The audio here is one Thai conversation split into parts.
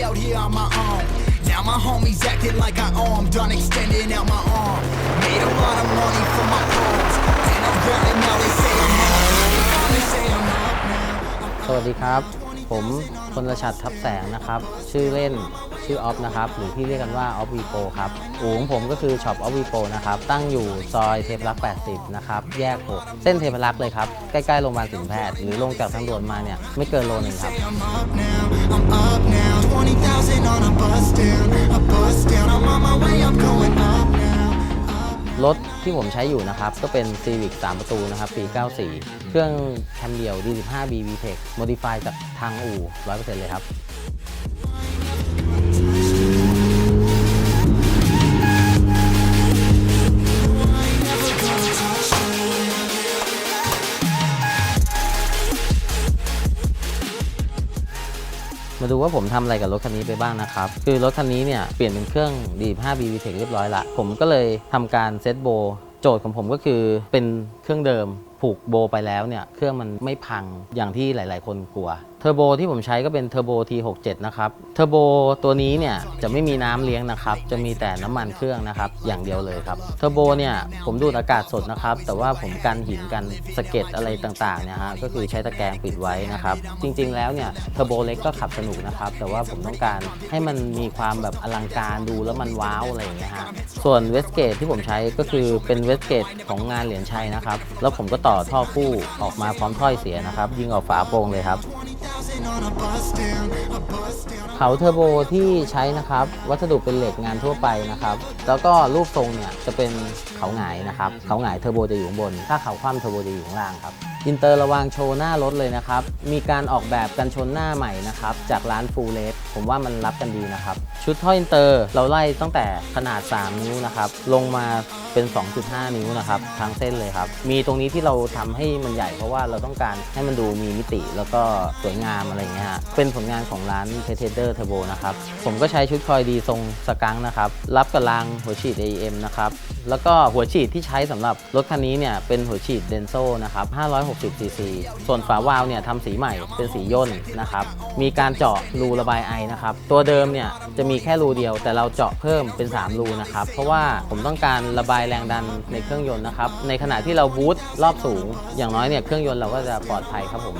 out here on my own. Now my homies acting like I owe them, done extending out my arm. Made a lot of money from my pros. And I'm grinding now, they say I'm up. They say I'm up now. สวัสดีครับ ผมพลชัดทับแสงนะครับ ชื่อเล่นชื่อออฟนะครับ หรือที่เรียกกันว่าออฟวีโปครับอู่ของผมก็คือช็อปออฟวีโปนะครับ ตั้งอยู่ซอยเทพรักษ์80 นะครับ แยก 6 เส้นเทพรักษ์เลยครับ ใกล้ๆโรงพยาบาลสินแพทย์ หรือลงจากทางด่วนมาเนี่ย ไม่เกินโลหนึงครับ I'm up now, I'm. 20,000 on a bus down, a bus down. I'm on my way, I'm going up now. รถที่ผมใช้อยู่นะครับ ก็เป็น Civic 3 ประตูนะครับ ปี 94 เครื่องแคมเดียว D15B VTEC Modify จากทางอู่100%เลยครับ มาดูว่าผมทำอะไรกับรถคันนี้ไปบ้างนะครับ คือรถคันนี้เนี่ยเปลี่ยนเป็นเครื่องดีบ5 b v t e c h เรียบร้อยละ ผมก็เลยทำการเซตโบโจทย์ของผมก็คือเป็นเครื่องเดิมผูกโบไปแล้วเนี่ยเครื่องมันไม่พังอย่างที่หลาย ๆ คนกลัว เทอร์โบที่ผมใช้ก็เป็นเทอร์โบ T67 นะครับ เทอร์โบตัวนี้เนี่ยจะไม่มีน้ำเลี้ยงนะครับ จะมีแต่น้ำมันเครื่องนะครับ อย่างเดียวเลยครับ เทอร์โบเนี่ยผมดูดอากาศสดนะครับ แต่ว่าผมกันหินกันสะเก็ดอะไรต่างๆเนี่ยฮะ ก็คือใช้ตะแกรงปิดไว้นะครับ จริงๆแล้วเนี่ยเทอร์โบเล็กก็ขับสนุกนะครับ แต่ว่าผมต้องการให้มันมีความแบบอลังการดูแล้วมันว้าวอะไรอย่างเงี้ยฮะ ส่วนเวสเกตที่ผมใช้ก็คือเป็นเวสเกตของงานเหรียญชัยนะครับ แล้วผมก็ต่อท่อคู่ออกมาพร้อมถ้อยเสียนะครับ ยิงออกฝาโปร่งเลยครับ 20,000 on a bus down, a bus down. เขาเทอร์โบที่ใช้นะครับ วัสดุเป็นเหล็กงานทั่วไปนะครับ แล้วก็รูปทรงเนี่ยจะเป็นเขาหงายนะครับ เขาหงายเทอร์โบจะอยู่ข้างบน ถ้าเขาคว่ำเทอร์โบจะอยู่ข้างล่างครับอินเตอร์ระวางโชว์หน้ารถเลยนะครับ มีการออกแบบกันชนหน้าใหม่นะครับ จากร้านฟูเลสผมว่ามันรับกันดีนะครับ ชุดท่ออินเตอร์เราไล่ตั้งแต่ขนาด 3 นิ้วนะครับ ลงมาเป็น 2.5 นิ้วนะครับทั้งเส้นเลยครับ มีตรงนี้ที่เราทำให้มันใหญ่เพราะว่าเราต้องการให้มันดูมีมิติแล้วก็สวยงามอะไรเงี้ยเป็นผลงานของร้านเทเทเดอร์เทอร์โบนะครับผมก็ใช้ชุดคอยดีทรงสกังนะครับรับกับรางหัวฉีด AEM นะครับแล้วก็หัวฉีดที่ใช้สำหรับรถคันนี้เนี่ยเป็นหัวฉีดเดนโซนะครับ560 cc ส่วนฝาวาล์วเนี่ยทำสีใหม่เป็นสีย่นนะครับมีการเจาะรูระบายไอนะครับตัวเดิมเนี่ยจะมีแค่รูเดียวแต่เราเจาะเพิ่มเป็น 3 รูนะครับเพราะว่าผมต้องการระบายแรงดันในเครื่องยนต์นะครับ ในขณะที่เราบูตรอบสูง อย่างน้อยเนี่ยเครื่องยนต์เราก็จะปลอดภัยครับผม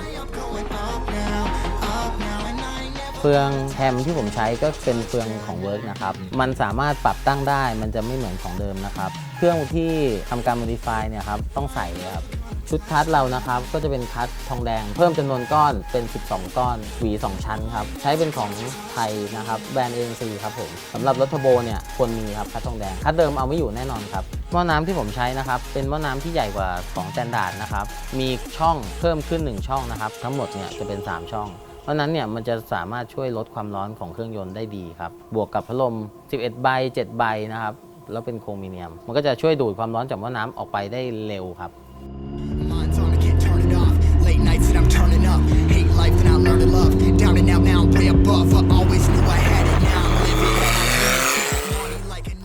เฟืองแฮมที่ผมใช้ก็เป็นเฟืองของเวิร์กนะครับ มันสามารถปรับตั้งได้ มันจะไม่เหมือนของเดิมนะครับ เครื่องที่ทำการ modify เนี่ยครับต้องใส่เลยครับ ชุดคัดเรานะครับก็จะเป็นคัดทองแดง เพิ่มจำนวนก้อนเป็น 12 ก้อนหวี 2 ชั้นครับใช้เป็นของไทยนะครับแบรนด์ ANC ครับผมสำหรับรถทโบเนี่ยควรมีครับคัดทองแดงคัดเดิมเอาไม่อยู่แน่นอนครับหม้อน้ำที่ผมใช้นะครับเป็นหม้อน้ำที่ใหญ่กว่าของสแตนดาร์ดนะครับมีช่องเพิ่มขึ้น 1 ช่องนะครับทั้งหมดเนี่ยจะเป็น 3 ช่องเพราะนั้นเนี่ยมันจะสามารถช่วยลดความร้อนของเครื่องยนต์ได้ดีครับบวกกับพัดลม 11 ใบ 7 ใบนะครับแล้วเป็นโครมิเนียม มันก็จะช่วยดูดความร้อนจากหม้อน้ำออกไปได้เร็วครับ life and I learn to love. Down and out now, I'm way above. I always knew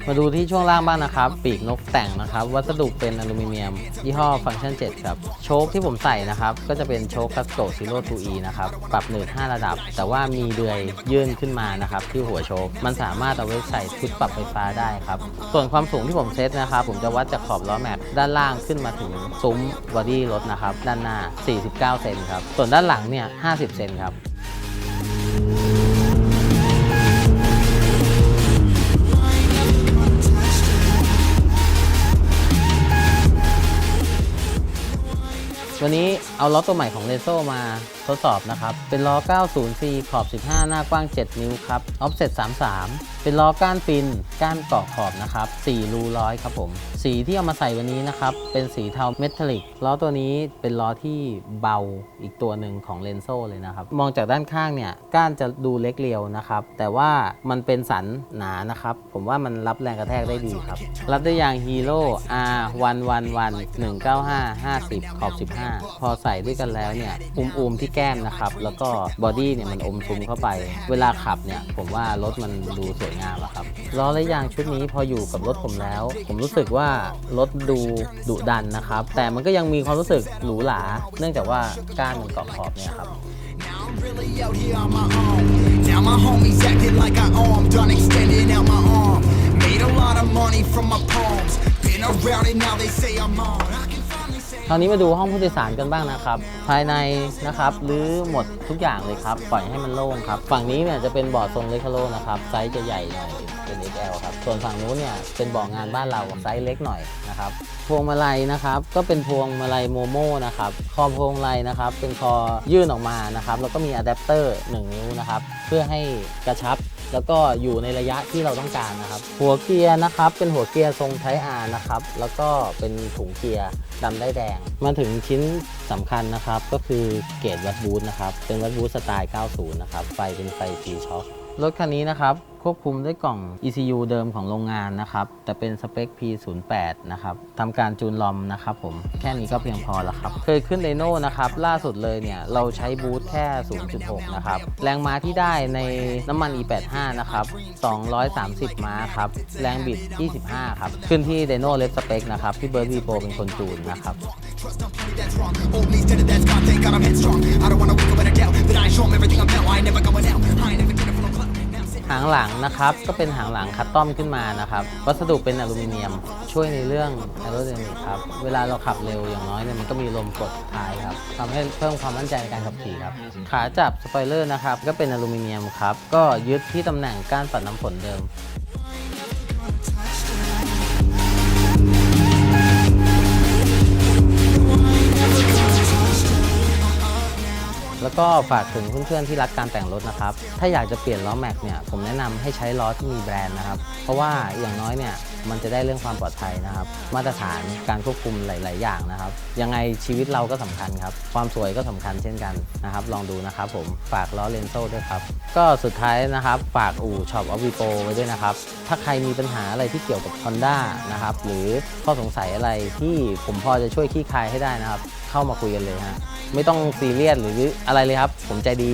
มาดูที่ช่วงล่างบ้างนะครับ ปีกนกแต่งนะครับ วัสดุเป็นอลูมิเนียม ยี่ห้อฟังก์ชัน7ครับ โชคที่ผมใส่นะครับ ก็จะเป็นโชคคัสโตซิโร่ทูอีนะครับ ปรับหนืด5ระดับ แต่ว่ามีเดือยยื่นขึ้นมานะครับ ที่หัวโชค มันสามารถเอาไว้ใส่ชุดปรับไฟฟ้าได้ครับ ส่วนความสูงที่ผมเซตนะครับ ผมจะวัดจากขอบล้อแม็กด้านล่างขึ้นมาถึงซุ้มบอดี้รถนะครับ ด้านหน้า 49 เซนครับ ส่วนด้านหลังเนี่ย 50 เซนครับ วันนี้เอาล้อตัวใหม่ของเลโซมา ทดสอบนะครับ เป็นล้อ 90C ขอบ 15 หน้ากว้าง 7 นิ้วครับ offset 33 เป็นล้อก้านฟิน ก้านเกาะขอบนะครับ4รูร้อยครับผม สีที่เอามาใส่วันนี้นะครับ เป็นสีเทาเมทัลลิก ล้อตัวนี้เป็นล้อที่เบาอีกตัวหนึ่งของเลนโซ่เลยนะครับ มองจากด้านข้างเนี่ย ก้านจะดูเล็กเรียวนะครับ แต่ว่ามันเป็นสันหนานะครับ ผมว่ามันรับแรงกระแทกได้ดีครับ รับได้ยางฮีโร่ R 1 1 1 195 50 ขอบ 15 พอใส่ด้วยกันแล้วเนี่ย อุ้มๆที่แก้มนะครับ แล้วก็บอดี้เนี่ยมันอมชุ่มเข้าไป เวลาขับเนี่ยผมว่ารถมันดูสวยงามครับล้อและยางชุดนี้พออยู่กับรถผมแล้ว ผมรู้สึกว่ารถดูดุดันนะครับ แต่มันก็ยังมีความรู้สึกหรูหรา เนื่องจากว่าก้านมันเกาะขอบเนี่ยครับ Now my homies acting like I owe done extending out my arm. Made a lot of money from my poems. Been around and now they say I'm on. คราวนี้มาดูห้องผู้โดยสารกันบ้างนะครับ ภายในนะครับรื้อหมดทุกอย่างเลยครับ ปล่อยให้มันโล่งครับ ฝั่งนี้เนี่ยจะเป็นเบาะทรงเลคาโลนะครับไซส์จะใหญ่หน่อยเป็น XL ครับ ส่วนฝั่งนู้นเนี่ยเป็นเบาะงานบ้านเราไซส์เล็กหน่อยนะครับ พวงมาลัยนะครับก็เป็นพวงมาลัยโมโม่นะครับ คอพวงมาลัยนะครับเป็นคอยื่นออกมานะครับ แล้วก็มีอะแดปเตอร์1นิ้วนะครับ เพื่อให้กระชับ แล้วก็อยู่ในระยะที่เราต้องการนะครับ หัวเกียร์นะครับ เป็นหัวเกียร์ทรงไทอาร์นะครับ แล้วก็เป็นถุงเกียร์ดำได้แดง มาถึงชิ้นสำคัญนะครับ ก็คือเกรดวัดบูธนะครับ เป็นวัดบูธสไตล์ 90 นะครับ ไฟเป็นไฟ G Shock รถคันนี้นะครับ ควบคุมด้วยกล่อง ECU เดิมของโรงงานนะครับ แต่เป็นสเปค P08 นะครับทำการจูนลอมนะครับผม แค่นี้ก็เพียงพอแล้วครับ เคยขึ้นเรโน่นะครับ ล่าสุดเลยเนี่ย เราใช้บูทแค่ 0.6 นะครับ แรงม้าที่ได้ในน้ำมัน E85 นะครับ 230 ม้าครับ แรงบิด 25 ครับ ขึ้นที่เรโน่เลฟสเปคนะครับที่เบิร์ดวีโปเป็นคนจูนนะครับ I'm headstrong. I don't wanna wake up with a doubt that I show 'em everything I'm now. I ain't never going out. หางหลังนะครับก็เป็นหางหลังคัดตอมขึ้นมานะครับ วัสดุเป็นอลูมิเนียมช่วยในเรื่องแอโร d y นามิกครับ เวลาเราขับเร็วอย่างน้อยเนี่ยมันก็มีลมกดท้ายครับทำให้เพิ่มความมั่นใจในการขับขี่ครับ ขาจับสปอยเลอร์นะครับก็เป็นอลูมิเนียมครับ ก็ยึดที่ตำแหน่งก้านปัดน้ำฝนเดิม แล้วก็ฝากถึงเพื่อนๆที่รักการแต่งรถนะครับ ถ้าอยากจะเปลี่ยนล้อแม็กเนี่ยผมแนะนำให้ใช้ล้อที่มีแบรนด์นะครับ เพราะว่าอย่างน้อยเนี่ย มันจะได้เรื่องความปลอดภัยนะครับ มาตรฐานการควบคุมหลาย ๆ อย่างนะครับ ยังไงชีวิตเราก็สำคัญครับ ความสวยก็สำคัญเช่นกันนะครับ ลองดูนะครับผมฝากล้อเลนโซ่ด้วยครับ ก็สุดท้ายนะครับฝากอู่ช็อปอวิโปไว้ด้วยนะครับ ถ้าใครมีปัญหาอะไรที่เกี่ยวกับ Honda นะครับหรือข้อสงสัยอะไรที่ผมพอจะช่วยคลี่คลายให้ได้นะครับ เข้ามาคุยกันเลยฮะไม่ต้องซีเรียสหรืออะไรเลยครับ ผมใจดี